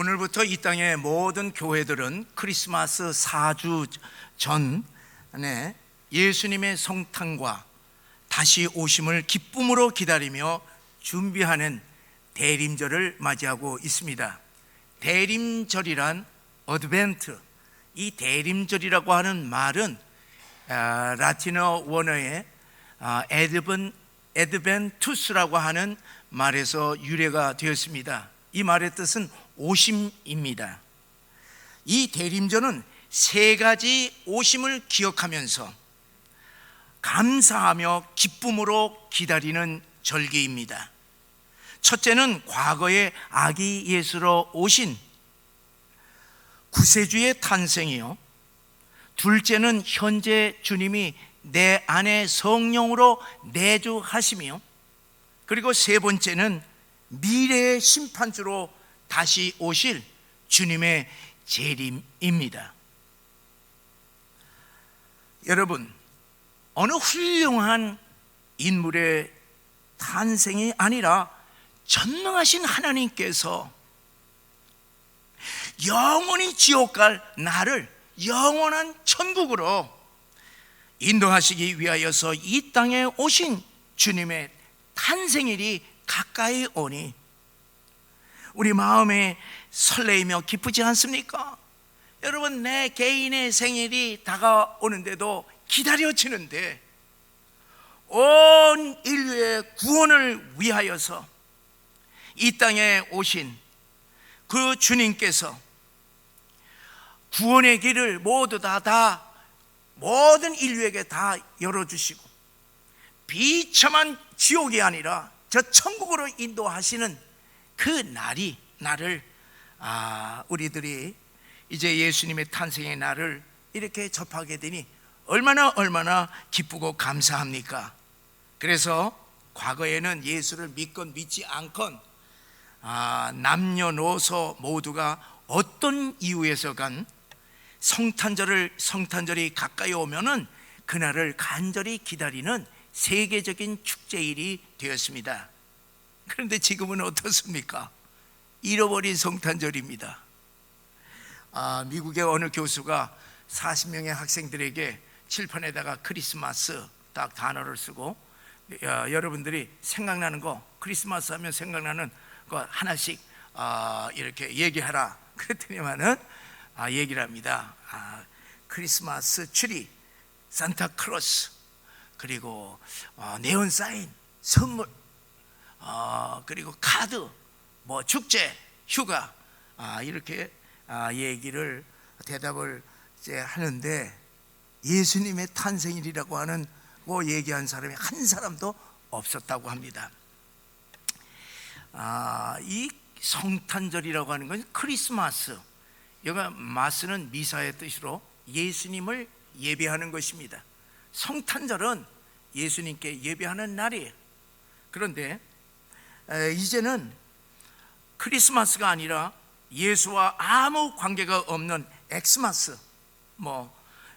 오늘부터 이 땅의 모든 교회들은 크리스마스 4주 전에 예수님의 성탄과 다시 오심을 기쁨으로 기다리며 준비하는 대림절을 맞이하고 있습니다. 대림절이란 어드벤트, 이 대림절이라고 하는 말은 아, 라틴어 원어의 아, 에드벤, 에드벤투스라고 하는 말에서 유래가 되었습니다. 이 말의 뜻은 오심입니다. 이 대림절은 세 가지 오심을 기억하면서 감사하며 기쁨으로 기다리는 절기입니다. 첫째는 과거의 아기 예수로 오신 구세주의 탄생이요. 둘째는 현재 주님이 내 안에 성령으로 내주하시며 그리고 세 번째는 미래의 심판주로 다시 오실 주님의 재림입니다. 여러분, 어느 훌륭한 인물의 탄생이 아니라 전능하신 하나님께서 영원히 지옥 갈 나를 영원한 천국으로 인도하시기 위하여서 이 땅에 오신 주님의 탄생일이 가까이 오니 우리 마음에 설레이며 기쁘지 않습니까? 여러분 내 개인의 생일이 다가오는데도 기다려지는데 온 인류의 구원을 위하여서 이 땅에 오신 그 주님께서 구원의 길을 모두 다, 다 모든 인류에게 다 열어주시고 비참한 지옥이 아니라 저 천국으로 인도하시는 그 날이 나를 아, 우리들이 이제 예수님의 탄생의 날을 이렇게 접하게 되니 얼마나 얼마나 기쁘고 감사합니까? 그래서 과거에는 예수를 믿건 믿지 않건 아, 남녀노소 모두가 어떤 이유에서 간 성탄절을 성탄절이 가까이 오면은 그날을 간절히 기다리는 세계적인 축제일이 되었습니다. 그런데 지금은 어떻습니까? 잃어버린 성탄절입니다. 아, 미국의 어느 교수가 40명의 학생들에게 칠판에다가 크리스마스 딱 단어를 쓰고 야, 여러분들이 생각나는 거 크리스마스 하면 생각나는 거 하나씩 아, 이렇게 얘기하라. 그랬더니만은 아, 얘기를 합니다. 아, 크리스마스 트리, 산타크로스, 그리고 어, 네온 사인, 선물, 어, 그리고 카드, 뭐 축제, 휴가 아, 이렇게 아, 얘기를 대답을 이제 하는데 예수님의 탄생일이라고 하는 거 얘기한 사람이 한 사람도 없었다고 합니다. 아, 이 성탄절이라고 하는 건 크리스마스. 여가 마스는 미사의 뜻으로 예수님을 예배하는 것입니다. 성탄절은 예수님께 예배하는 날이에요. 그런데 이제는 크리스마스가 아니라 예수와 아무 관계가 없는 엑스마스, 뭐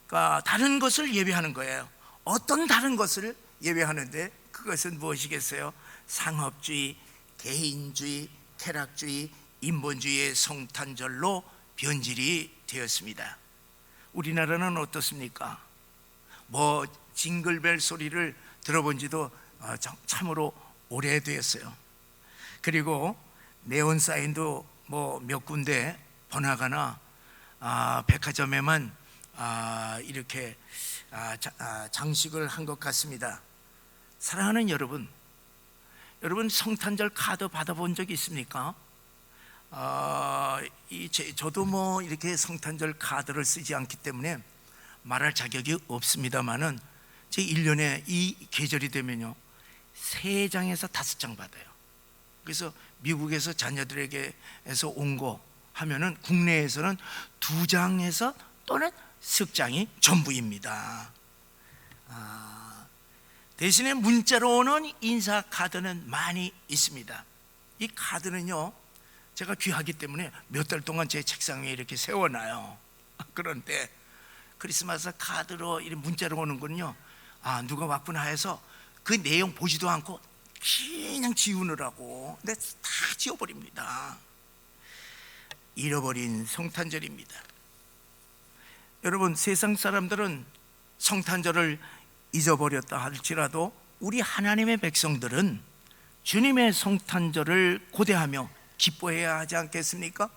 그러니까 다른 것을 예배하는 거예요. 어떤 다른 것을 예배하는데 그것은 무엇이겠어요? 상업주의, 개인주의, 쾌락주의, 인본주의의 성탄절로 변질이 되었습니다. 우리나라는 어떻습니까? 뭐 징글벨 소리를 들어본 지도 어, 참으로 오래되었어요. 그리고 네온 사인도 뭐 몇 군데 번화가나 아, 백화점에만 아, 이렇게 아, 자, 아, 장식을 한 것 같습니다. 사랑하는 여러분, 여러분 성탄절 카드 받아본 적 있습니까? 어, 이 제, 저도 뭐 이렇게 성탄절 카드를 쓰지 않기 때문에 말할 자격이 없습니다만은 제 1년에 이 계절이 되면요. 세 장에서 다섯 장 받아요. 그래서 미국에서 자녀들에게서 온 거 하면은 국내에서는 두 장에서 또는 석 장이 전부입니다. 아, 대신에 문자로 오는 인사 카드는 많이 있습니다. 이 카드는요, 제가 귀하기 때문에 몇 달 동안 제 책상 위에 이렇게 세워놔요. 그런데 크리스마스 카드로 이 문자로 오는군요. 아 누가 왔구나 해서 그 내용 보지도 않고 그냥 지우느라고 다 지워버립니다. 잃어버린 성탄절입니다. 여러분 세상 사람들은 성탄절을 잊어버렸다 할지라도 우리 하나님의 백성들은 주님의 성탄절을 고대하며 기뻐해야 하지 않겠습니까?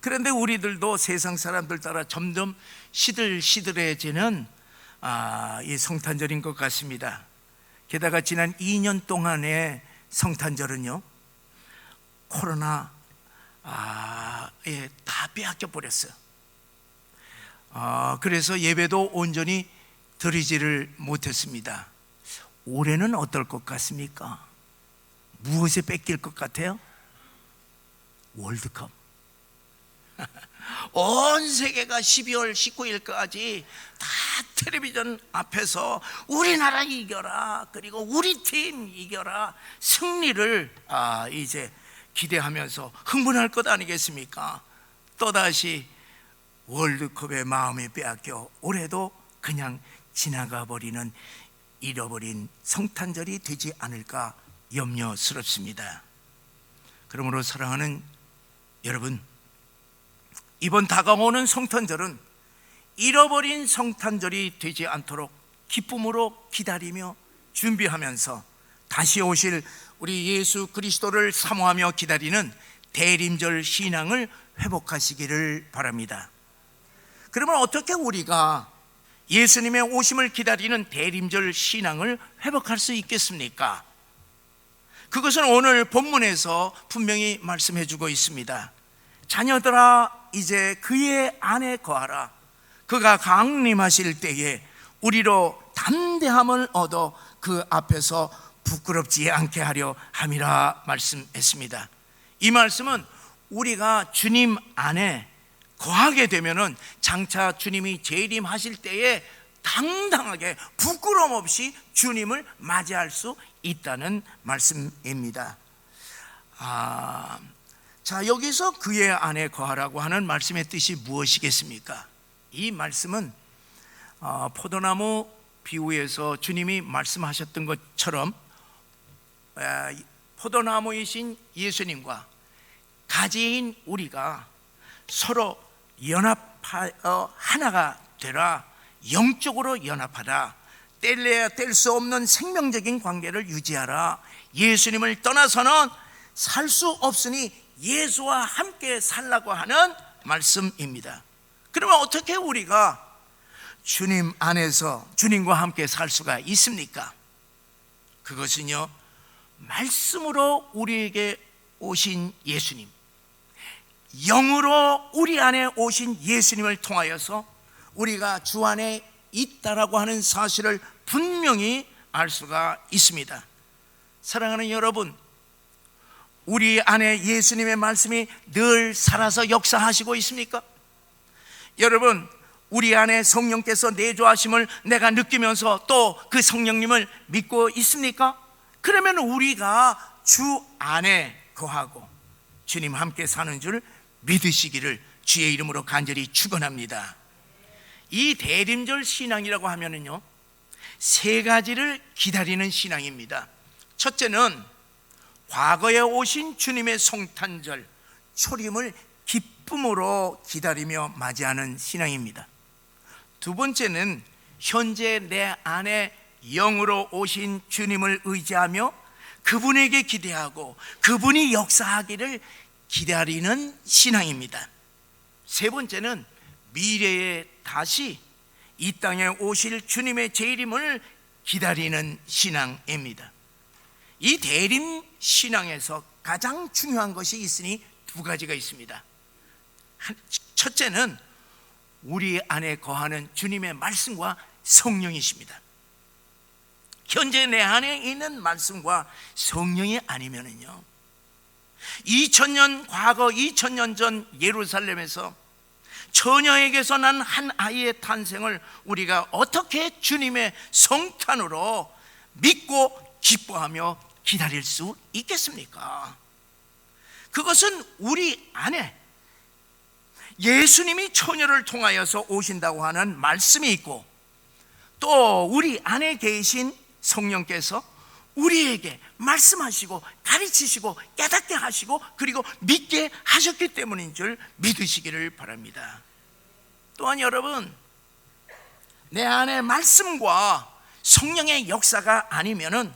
그런데 우리들도 세상 사람들 따라 점점 시들시들해지는 아, 이 성탄절인 것 같습니다. 게다가 지난 2년 동안의 성탄절은요 코로나 아, 예, 다 빼앗겨 버렸어요. 아, 그래서 예배도 온전히 드리지를 못했습니다. 올해는 어떨 것 같습니까? 무엇에 뺏길 것 같아요? 월드컵. 온 세계가 12월 19일까지 다 텔레비전 앞에서 우리나라 이겨라 그리고 우리 팀 이겨라 승리를 아 이제 기대하면서 흥분할 것 아니겠습니까? 또다시 월드컵의 마음이 빼앗겨 올해도 그냥 지나가 버리는 잃어버린 성탄절이 되지 않을까 염려스럽습니다. 그러므로 사랑하는 여러분, 이번 다가오는 성탄절은 잃어버린 성탄절이 되지 않도록 기쁨으로 기다리며 준비하면서 다시 오실 우리 예수 그리스도를 사모하며 기다리는 대림절 신앙을 회복하시기를 바랍니다. 그러면 어떻게 우리가 예수님의 오심을 기다리는 대림절 신앙을 회복할 수 있겠습니까? 그것은 오늘 본문에서 분명히 말씀해 주고 있습니다. 자녀들아, 이제 그의 안에 거하라. 그가 강림하실 때에 우리로 담대함을 얻어 그 앞에서 부끄럽지 않게 하려 함이라 말씀했습니다. 이 말씀은 우리가 주님 안에 거하게 되면은 장차 주님이 재림하실 때에 당당하게 부끄럼 없이 주님을 맞이할 수 있다는 말씀입니다. 아, 자 여기서 그의 안에 거하라고 하는 말씀의 뜻이 무엇이겠습니까? 이 말씀은 어, 포도나무 비유에서 주님이 말씀하셨던 것처럼 에, 포도나무이신 예수님과 가지인 우리가 서로 연합하여 하나가 되라 영적으로 연합하라 뗄래야 뗄 수 없는 생명적인 관계를 유지하라 예수님을 떠나서는 살 수 없으니 예수와 함께 살라고 하는 말씀입니다 그러면 어떻게 우리가 주님 안에서 주님과 함께 살 수가 있습니까? 그것은요 말씀으로 우리에게 오신 예수님 영으로 우리 안에 오신 예수님을 통하여서 우리가 주 안에 있다라고 하는 사실을 분명히 알 수가 있습니다. 사랑하는 여러분, 우리 안에 예수님의 말씀이 늘 살아서 역사하시고 있습니까? 여러분, 우리 안에 성령께서 내조하심을 내가 느끼면서 또 그 성령님을 믿고 있습니까? 그러면 우리가 주 안에 거하고 주님 함께 사는 줄 믿으시기를 주의 이름으로 간절히 축원합니다. 이 대림절 신앙이라고 하면은요 세 가지를 기다리는 신앙입니다. 첫째는 과거에 오신 주님의 성탄절 초림을 기쁨으로 기다리며 맞이하는 신앙입니다. 두 번째는 현재 내 안에 영으로 오신 주님을 의지하며 그분에게 기대하고 그분이 역사하기를 기다리는 신앙입니다. 세 번째는 미래에 다시 이 땅에 오실 주님의 재림을 기다리는 신앙입니다. 이 대림 신앙에서 가장 중요한 것이 있으니 두 가지가 있습니다. 첫째는 우리 안에 거하는 주님의 말씀과 성령이십니다. 현재 내 안에 있는 말씀과 성령이 아니면은요. 2000년 과거 2000년 전 예루살렘에서 처녀에게서 난 한 아이의 탄생을 우리가 어떻게 주님의 성탄으로 믿고 기뻐하며 기다릴 수 있겠습니까? 그것은 우리 안에 예수님이 처녀를 통하여서 오신다고 하는 말씀이 있고 또 우리 안에 계신 성령께서 우리에게 말씀하시고 가르치시고 깨닫게 하시고 그리고 믿게 하셨기 때문인 줄 믿으시기를 바랍니다. 또한 여러분 내 안에 말씀과 성령의 역사가 아니면은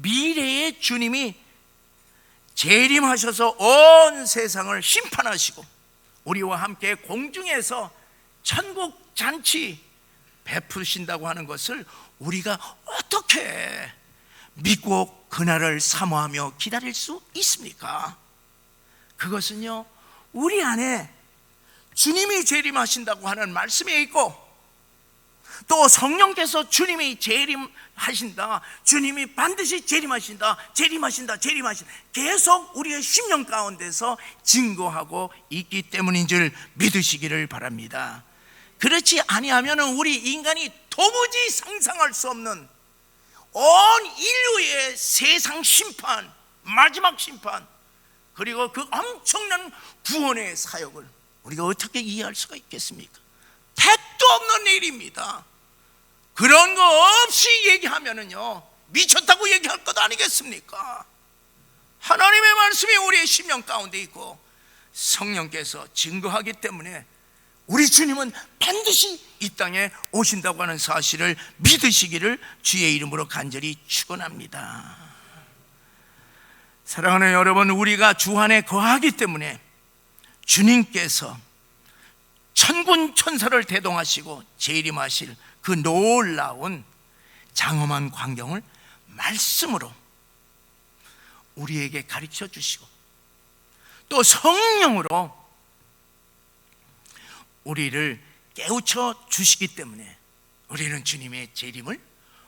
미래의 주님이 재림하셔서 온 세상을 심판하시고 우리와 함께 공중에서 천국 잔치 베푸신다고 하는 것을 우리가 어떻게 믿고 그날을 사모하며 기다릴 수 있습니까? 그것은요, 우리 안에 주님이 재림하신다고 하는 말씀이 있고, 또 성령께서 주님이 재림하신다, 주님이 반드시 재림하신다, 재림하신다, 재림하신다, 계속 우리의 심령 가운데서 증거하고 있기 때문인 줄 믿으시기를 바랍니다. 그렇지 아니하면 우리 인간이 도무지 상상할 수 없는 온 인류의 세상 심판, 마지막 심판, 그리고 그 엄청난 구원의 사역을 우리가 어떻게 이해할 수가 있겠습니까? 택도 없는 일입니다. 그런 거 없이 얘기하면은요, 미쳤다고 얘기할 것 아니겠습니까? 하나님의 말씀이 우리의 심령 가운데 있고 성령께서 증거하기 때문에 우리 주님은 반드시 이 땅에 오신다고 하는 사실을 믿으시기를 주의 이름으로 간절히 축원합니다. 사랑하는 여러분, 우리가 주 안에 거하기 때문에 주님께서 천군 천사를 대동하시고 재림하실 그 놀라운 장엄한 광경을 말씀으로 우리에게 가르쳐 주시고 또 성령으로 우리를 깨우쳐 주시기 때문에 우리는 주님의 재림을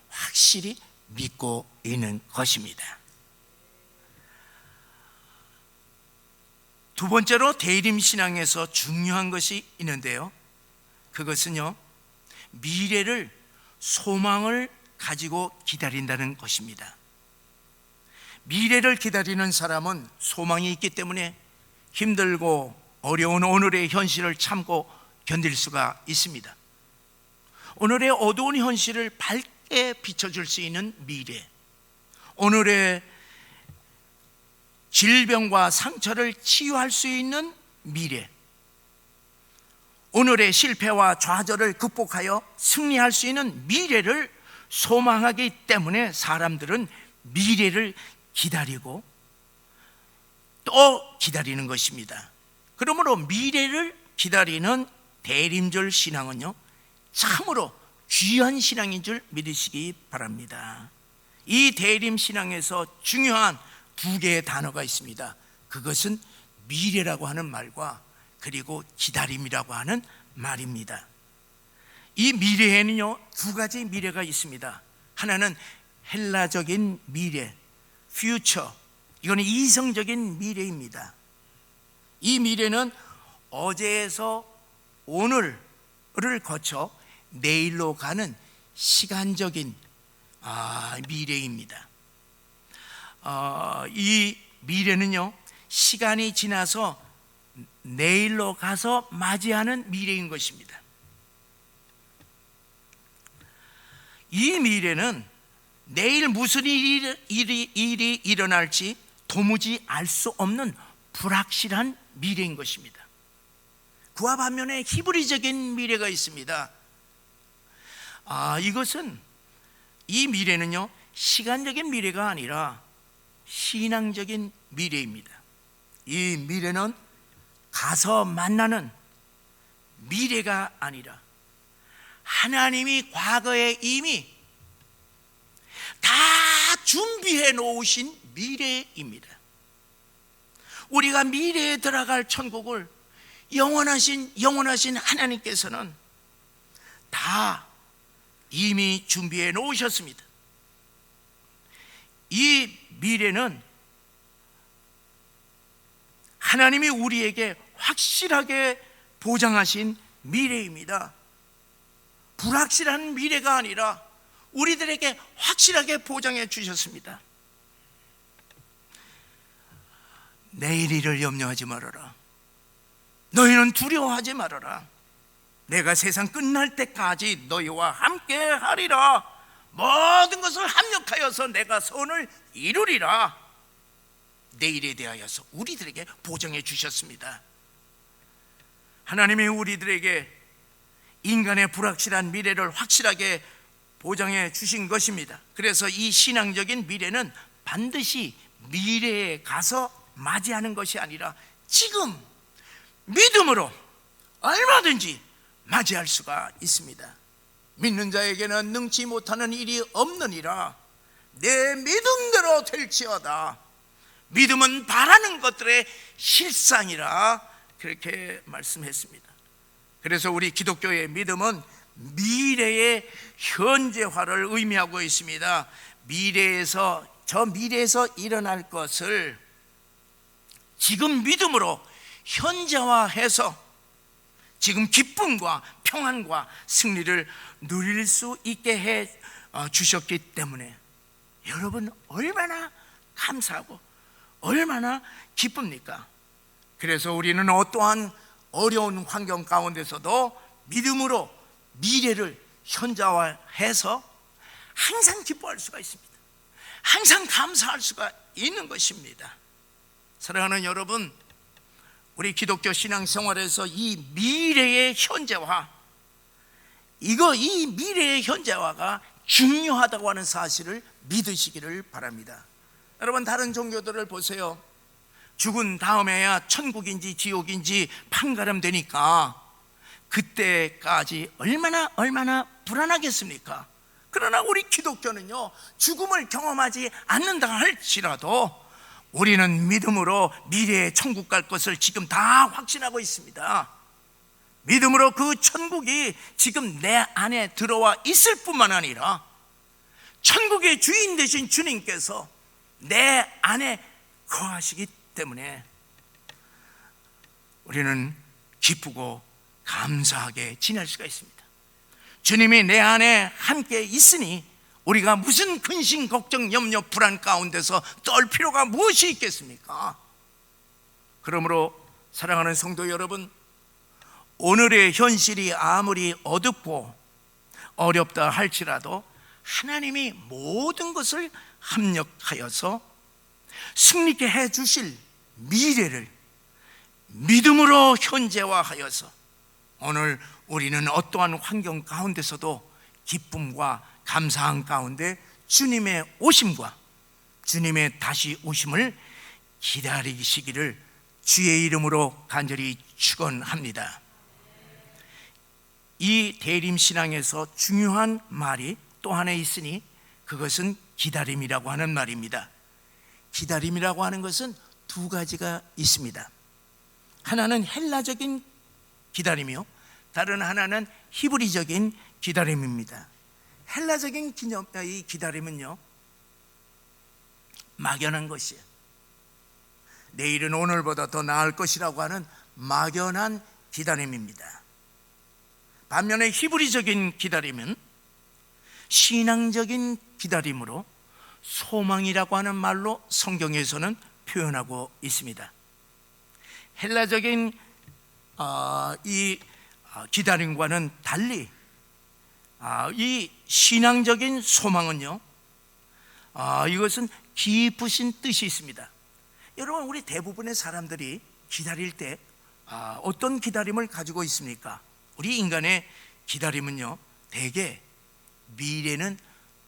확실히 믿고 있는 것입니다. 두 번째로 대림 신앙에서 중요한 것이 있는데요. 그것은요. 미래를 소망을 가지고 기다린다는 것입니다. 미래를 기다리는 사람은 소망이 있기 때문에 힘들고 어려운 오늘의 현실을 참고 견딜 수가 있습니다. 오늘의 어두운 현실을 밝게 비춰줄 수 있는 미래, 오늘의 질병과 상처를 치유할 수 있는 미래, 오늘의 실패와 좌절을 극복하여 승리할 수 있는 미래를 소망하기 때문에 사람들은 미래를 기다리고 또 기다리는 것입니다. 그러므로 미래를 기다리는 대림절 신앙은요, 참으로 귀한 신앙인 줄 믿으시기 바랍니다. 이 대림 신앙에서 중요한 두 개의 단어가 있습니다. 그것은 미래라고 하는 말과 그리고 기다림이라고 하는 말입니다. 이 미래에는요, 두 가지 미래가 있습니다. 하나는 헬라적인 미래, future. 이거는 이성적인 미래입니다. 이 미래는 어제에서 오늘을 거쳐 내일로 가는 시간적인 아, 미래입니다. 어, 이 미래는요, 시간이 지나서 내일로 가서 맞이하는 미래인 것입니다. 이 미래는 내일 무슨 일이, 일이, 일이 일어날지 도무지 알 수 없는 불확실한 미래인 것입니다. 그와 반면에 히브리적인 미래가 있습니다. 아, 이것은 이 미래는요, 시간적인 미래가 아니라 신앙적인 미래입니다. 이 미래는 가서 만나는 미래가 아니라 하나님이 과거에 이미 다 준비해 놓으신 미래입니다. 우리가 미래에 들어갈 천국을 영원하신 영원하신 하나님께서는 다 이미 준비해 놓으셨습니다. 이 미래는 하나님이 우리에게 확실하게 보장하신 미래입니다. 불확실한 미래가 아니라 우리들에게 확실하게 보장해 주셨습니다. 내일 일을 염려하지 말아라. 너희는 두려워하지 말아라. 내가 세상 끝날 때까지 너희와 함께 하리라. 모든 것을 합력하여서 내가 선을 이루리라. 내일에 대하여서 우리들에게 보정해 주셨습니다. 하나님이 우리들에게 인간의 불확실한 미래를 확실하게 보장해 주신 것입니다. 그래서 이 신앙적인 미래는 반드시 미래에 가서 맞이하는 것이 아니라 지금 믿음으로 얼마든지 맞이할 수가 있습니다. 믿는 자에게는 능치 못하는 일이 없느니라. 내 믿음대로 될지어다. 믿음은 바라는 것들의 실상이라 그렇게 말씀했습니다. 그래서 우리 기독교의 믿음은 미래의 현재화를 의미하고 있습니다. 미래에서 저 미래에서 일어날 것을 지금 믿음으로 현재화해서 지금 기쁨과 평안과 승리를 누릴 수 있게 해 어, 주셨기 때문에 여러분 얼마나 감사하고 얼마나 기쁩니까? 그래서 우리는 어떠한 어려운 환경 가운데서도 믿음으로 미래를 현자화해서 항상 기뻐할 수가 있습니다. 항상 감사할 수가 있는 것입니다. 사랑하는 여러분, 우리 기독교 신앙생활에서 이 미래의 현재화, 이거 이 미래의 현재화가 중요하다고 하는 사실을 믿으시기를 바랍니다. 여러분 다른 종교들을 보세요. 죽은 다음에야 천국인지 지옥인지 판가름 되니까 그때까지 얼마나 얼마나 불안하겠습니까? 그러나 우리 기독교는요 죽음을 경험하지 않는다 할지라도 우리는 믿음으로 미래의 천국 갈 것을 지금 다 확신하고 있습니다. 믿음으로 그 천국이 지금 내 안에 들어와 있을 뿐만 아니라 천국의 주인 되신 주님께서 내 안에 거하시기 때문에 우리는 기쁘고 감사하게 지낼 수가 있습니다. 주님이 내 안에 함께 있으니 우리가 무슨 근심, 걱정, 염려, 불안 가운데서 떨 필요가 무엇이 있겠습니까? 그러므로 사랑하는 성도 여러분, 오늘의 현실이 아무리 어둡고 어렵다 할지라도 하나님이 모든 것을 합력하여서 승리케 해 주실 미래를 믿음으로 현재화하여서 오늘 우리는 어떠한 환경 가운데서도 기쁨과 감사한 가운데 주님의 오심과 주님의 다시 오심을 기다리시기를 주의 이름으로 간절히 축원합니다. 이 대림 신앙에서 중요한 말이 또 하나 있으니 그것은 기다림이라고 하는 말입니다. 기다림이라고 하는 것은 두 가지가 있습니다. 하나는 헬라적인 기다림이요. 다른 하나는 히브리적인 기다림입니다. 헬라적인 기념, 이 기다림은요, 막연한 것이에요. 내일은 오늘보다 더 나을 것이라고 하는 막연한 기다림입니다. 반면에 히브리적인 기다림은 신앙적인 기다림으로 소망이라고 하는 말로 성경에서는 표현하고 있습니다. 헬라적인 어, 이 어, 기다림과는 달리 아, 이 신앙적인 소망은요, 아, 이것은 깊으신 뜻이 있습니다. 여러분, 우리 대부분의 사람들이 기다릴 때 아, 어떤 기다림을 가지고 있습니까? 우리 인간의 기다림은요, 대개 미래는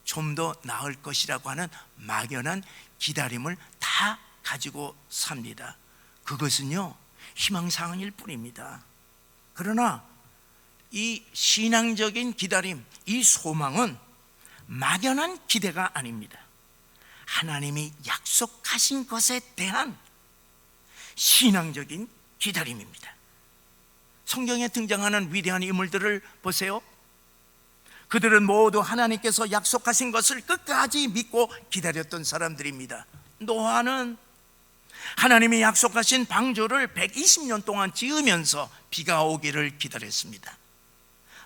좀 더 나을 것이라고 하는 막연한 기다림을 다 가지고 삽니다. 그것은요, 희망사항일 뿐입니다. 그러나 이 신앙적인 기다림, 이 소망은 막연한 기대가 아닙니다. 하나님이 약속하신 것에 대한 신앙적인 기다림입니다. 성경에 등장하는 위대한 인물들을 보세요. 그들은 모두 하나님께서 약속하신 것을 끝까지 믿고 기다렸던 사람들입니다. 노아는 하나님이 약속하신 방주를 120년 동안 지으면서 비가 오기를 기다렸습니다.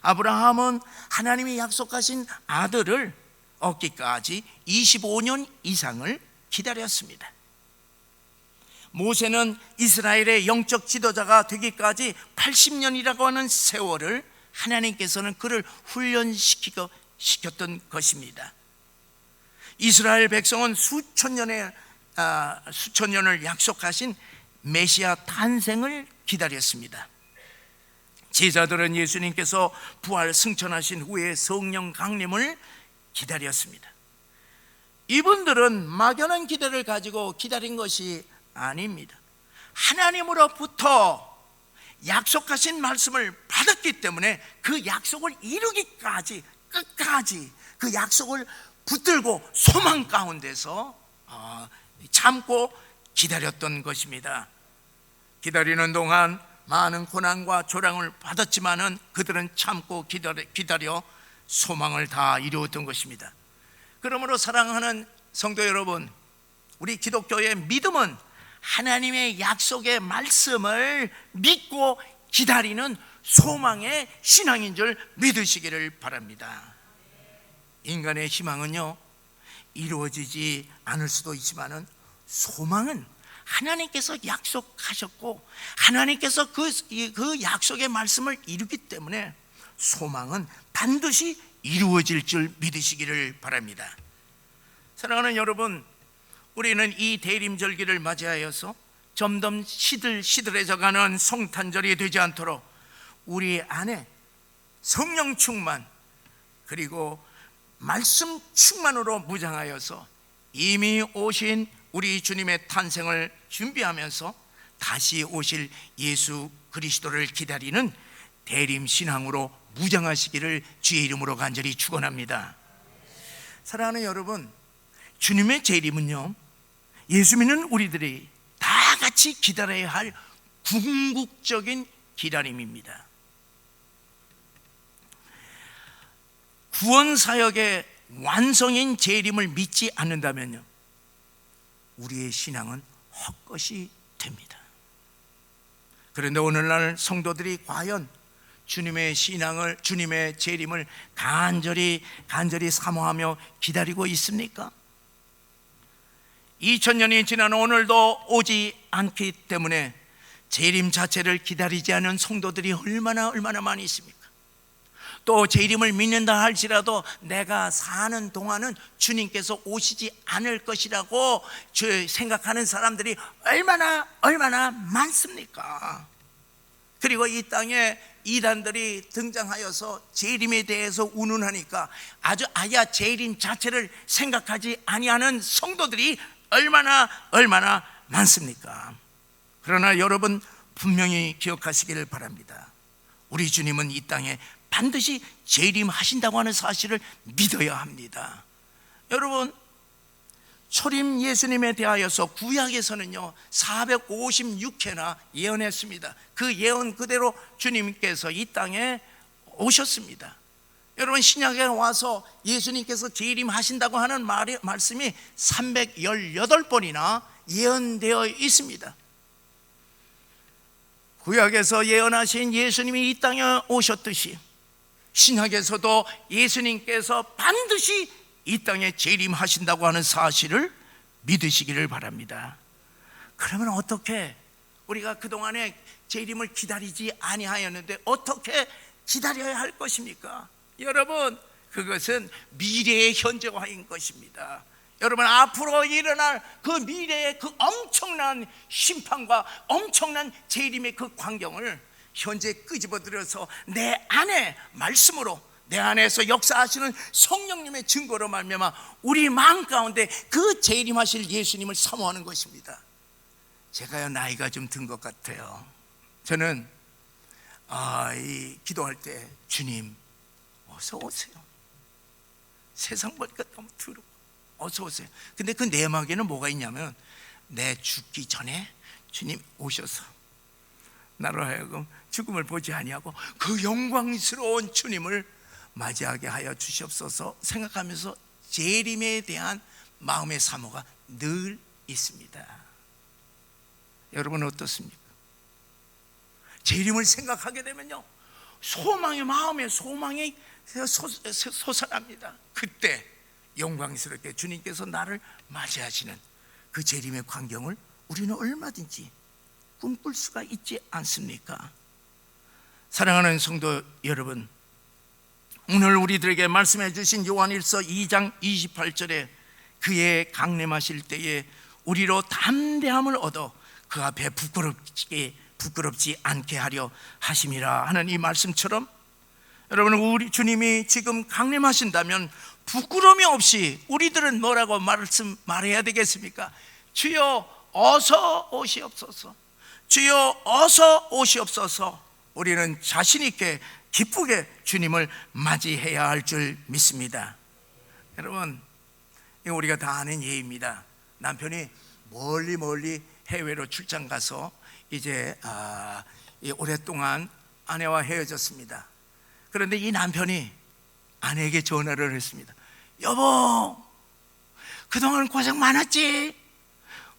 아브라함은 하나님이 약속하신 아들을 얻기까지 25년 이상을 기다렸습니다. 모세는 이스라엘의 영적 지도자가 되기까지 80년이라고 하는 세월을 하나님께서는 그를 훈련시키고 시켰던 것입니다. 이스라엘 백성은 수천 년의 아, 수천 년을 약속하신 메시아 탄생을 기다렸습니다. 제자들은 예수님께서 부활 승천하신 후에 성령 강림을 기다렸습니다. 이분들은 막연한 기대를 가지고 기다린 것이 아닙니다. 하나님으로부터 약속하신 말씀을 받았기 때문에 그 약속을 이루기까지 끝까지 그 약속을 붙들고 소망 가운데서 어, 참고 기다렸던 것입니다. 기다리는 동안 많은 고난과 조랑을 받았지만은 그들은 참고 기다려, 기다려 소망을 다 이루었던 것입니다. 그러므로 사랑하는 성도 여러분, 우리 기독교의 믿음은 하나님의 약속의 말씀을 믿고 기다리는 소망의 신앙인 줄 믿으시기를 바랍니다. 인간의 희망은요, 이루어지지 않을 수도 있지만은 소망은 하나님께서 약속하셨고 하나님께서 그, 그 약속의 말씀을 이루기 때문에 소망은 반드시 이루어질 줄 믿으시기를 바랍니다. 사랑하는 여러분, 우리는 이 대림절기를 맞이하여서 점점 시들 시들해져가는 성탄절이 되지 않도록 우리 안에 성령 충만 그리고 말씀 충만으로 무장하여서 이미 오신 우리 주님의 탄생을 준비하면서 다시 오실 예수 그리스도를 기다리는 대림 신앙으로 무장하시기를 주의 이름으로 간절히 축원합니다. 사랑하는 여러분, 주님의 재림은요. 예수 믿는 우리들이 다 같이 기다려야 할 궁극적인 기다림입니다. 구원 사역의 완성인 재림을 믿지 않는다면요. 우리의 신앙은 헛것이 됩니다. 그런데 오늘날 성도들이 과연 주님의 신앙을 주님의 재림을 간절히 간절히 사모하며 기다리고 있습니까? 2000년이 지난 오늘도 오지 않기 때문에 재림 자체를 기다리지 않은 성도들이 얼마나 얼마나 많이 있습니까? 또 재림을 믿는다 할지라도 내가 사는 동안은 주님께서 오시지 않을 것이라고 생각하는 사람들이 얼마나 얼마나 많습니까? 그리고 이 땅에 이단들이 등장하여서 재림에 대해서 운운하니까 아주 아야 재림 자체를 생각하지 아니하는 성도들이 얼마나 얼마나 많습니까? 그러나 여러분 분명히 기억하시기를 바랍니다. 우리 주님은 이 땅에 반드시 재림하신다고 하는 사실을 믿어야 합니다. 여러분 초림 예수님에 대하여서 구약에서는요 456회나 예언했습니다. 그 예언 그대로 주님께서 이 땅에 오셨습니다. 여러분 신약에 와서 예수님께서 재림하신다고 하는 말이, 말씀이 318번이나 예언되어 있습니다. 구약에서 예언하신 예수님이 이 땅에 오셨듯이 신약에서도 예수님께서 반드시 이 땅에 재림하신다고 하는 사실을 믿으시기를 바랍니다. 그러면 어떻게 우리가 그동안에 재림을 기다리지 아니하였는데 어떻게 기다려야 할 것입니까? 여러분, 그것은 미래의 현재화인 것입니다. 여러분 앞으로 일어날 그 미래의 그 엄청난 심판과 엄청난 재림의 그 광경을 현재 끄집어들여서 내 안에 말씀으로 내 안에서 역사하시는 성령님의 증거로 말미암아 우리 마음 가운데 그 재림하실 예수님을 사모하는 것입니다. 제가요 나이가 좀 든 것 같아요. 저는 아, 이 기도할 때 주님 어서 오세요. 세상 보니까 너무 더럽고 어서 오세요. 근데 그 내막에는 뭐가 있냐면 내 죽기 전에 주님 오셔서 나로 하여금 죽음을 보지 아니하고 그 영광스러운 주님을 맞이하게 하여 주시옵소서 생각하면서 재림에 대한 마음의 사모가 늘 있습니다. 여러분 어떻습니까? 재림을 생각하게 되면요 소망의 마음에 소망이 솟아납니다. 그때 영광스럽게 주님께서 나를 맞이하시는 그 재림의 광경을 우리는 얼마든지 꿈꿀 수가 있지 않습니까? 사랑하는 성도 여러분, 오늘 우리들에게 말씀해 주신 요한일서 2장 28절에 그의 강림하실 때에 우리로 담대함을 얻어 그 앞에 부끄럽게 부끄럽지 않게 하려 하심이라 하는 이 말씀처럼 여러분 우리 주님이 지금 강림하신다면 부끄러움이 없이 우리들은 뭐라고 말씀 말해야 되겠습니까? 주여 어서 오시옵소서. 주여 어서 오시옵소서. 우리는 자신 있게 기쁘게 주님을 맞이해야 할 줄 믿습니다. 여러분, 우리가 다 아는 예입니다. 남편이 멀리 멀리 해외로 출장 가서 이제 아, 이 오랫동안 아내와 헤어졌습니다. 그런데 이 남편이 아내에게 전화를 했습니다. 여보, 그동안 고생 많았지?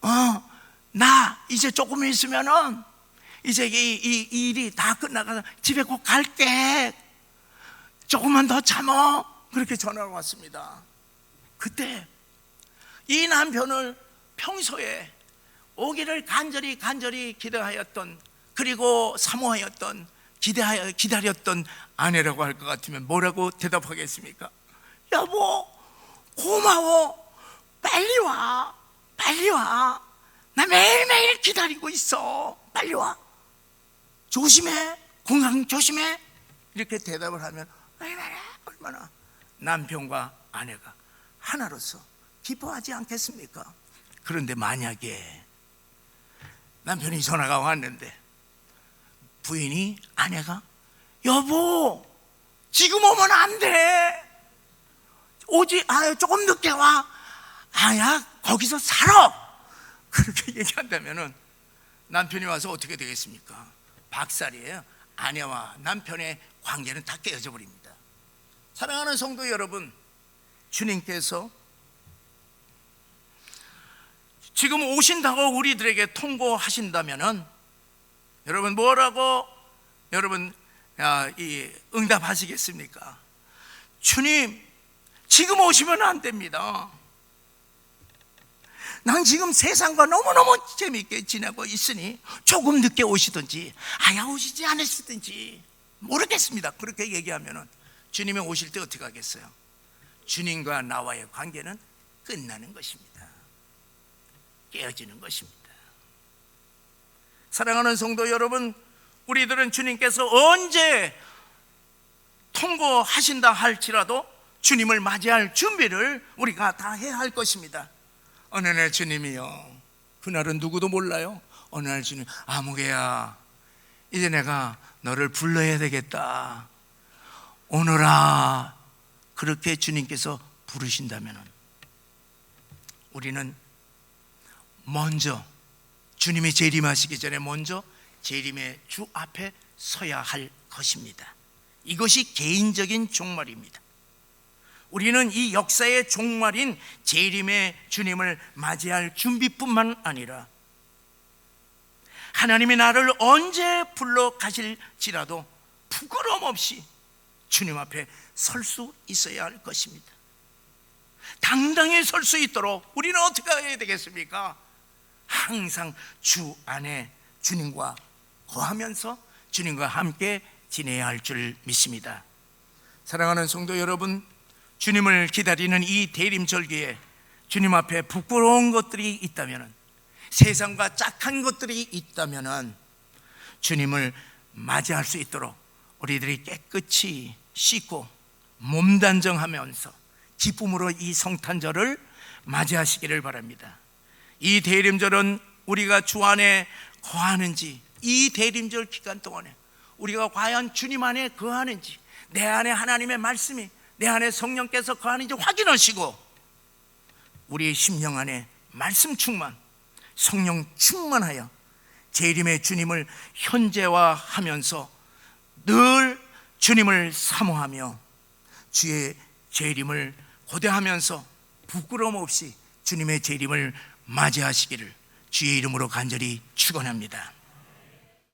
어, 나 이제 조금 있으면은 이제 이, 이, 이 일이 다 끝나가서 집에 꼭 갈게. 조금만 더 참어. 그렇게 전화가 왔습니다. 그때 이 남편을 평소에 오기를 간절히 간절히 기대하였던 그리고 사모하였던 기다렸던 아내라고 할 것 같으면 뭐라고 대답하겠습니까? 여보 고마워. 빨리 와. 빨리 와 나 매일매일 기다리고 있어. 빨리 와. 조심해. 건강 조심해. 이렇게 대답을 하면 얼마나 얼마나 남편과 아내가 하나로서 기뻐하지 않겠습니까? 그런데 만약에 남편이 전화가 왔는데 부인이 아내가 여보 지금 오면 안 돼. 오지 아 조금 늦게 와. 아야 거기서 살아. 그렇게 얘기한다면은 남편이 와서 어떻게 되겠습니까? 박살이에요. 아내와 남편의 관계는 다 깨어져 버립니다. 사랑하는 성도 여러분, 주님께서 지금 오신다고 우리들에게 통보하신다면은 여러분 뭐라고 여러분 아, 이 응답하시겠습니까? 주님 지금 오시면 안 됩니다. 난 지금 세상과 너무너무 재미있게 지내고 있으니 조금 늦게 오시든지 아야 오시지 않으시든지 모르겠습니다. 그렇게 얘기하면은 주님이 오실 때 어떻게 하겠어요? 주님과 나와의 관계는 끝나는 것입니다. 깨어지는 것입니다. 사랑하는 성도 여러분, 우리들은 주님께서 언제 통보하신다 할지라도 주님을 맞이할 준비를 우리가 다 해야 할 것입니다. 어느 날 주님이요. 그날은 누구도 몰라요. 어느 날 주님, 아무개야, 이제 내가 너를 불러야 되겠다. 오너라. 그렇게 주님께서 부르신다면 우리는 먼저 주님이 재림하시기 전에 먼저 재림의 주 앞에 서야 할 것입니다. 이것이 개인적인 종말입니다. 우리는 이 역사의 종말인 재림의 주님을 맞이할 준비뿐만 아니라 하나님이 나를 언제 불러 가실지라도 부끄럼 없이 주님 앞에 설 수 있어야 할 것입니다. 당당히 설 수 있도록 우리는 어떻게 해야 되겠습니까? 항상 주 안에 주님과 거하면서 주님과 함께 지내야 할 줄 믿습니다. 사랑하는 성도 여러분, 주님을 기다리는 이 대림절기에 주님 앞에 부끄러운 것들이 있다면 세상과 짝한 것들이 있다면 주님을 맞이할 수 있도록 우리들이 깨끗이 씻고 몸 단정하면서 기쁨으로 이 성탄절을 맞이하시기를 바랍니다. 이 대림절은 우리가 주 안에 거하는지 이 대림절 기간 동안에 우리가 과연 주님 안에 거하는지 내 안에 하나님의 말씀이 내 안에 성령께서 거하는지 확인하시고 우리의 심령 안에 말씀 충만 성령 충만하여 재림의 주님을 현재화하면서 늘 주님을 사모하며 주의 재림을 고대하면서 부끄러움 없이 주님의 재림을 맞이하시기를 주의 이름으로 간절히 축원합니다.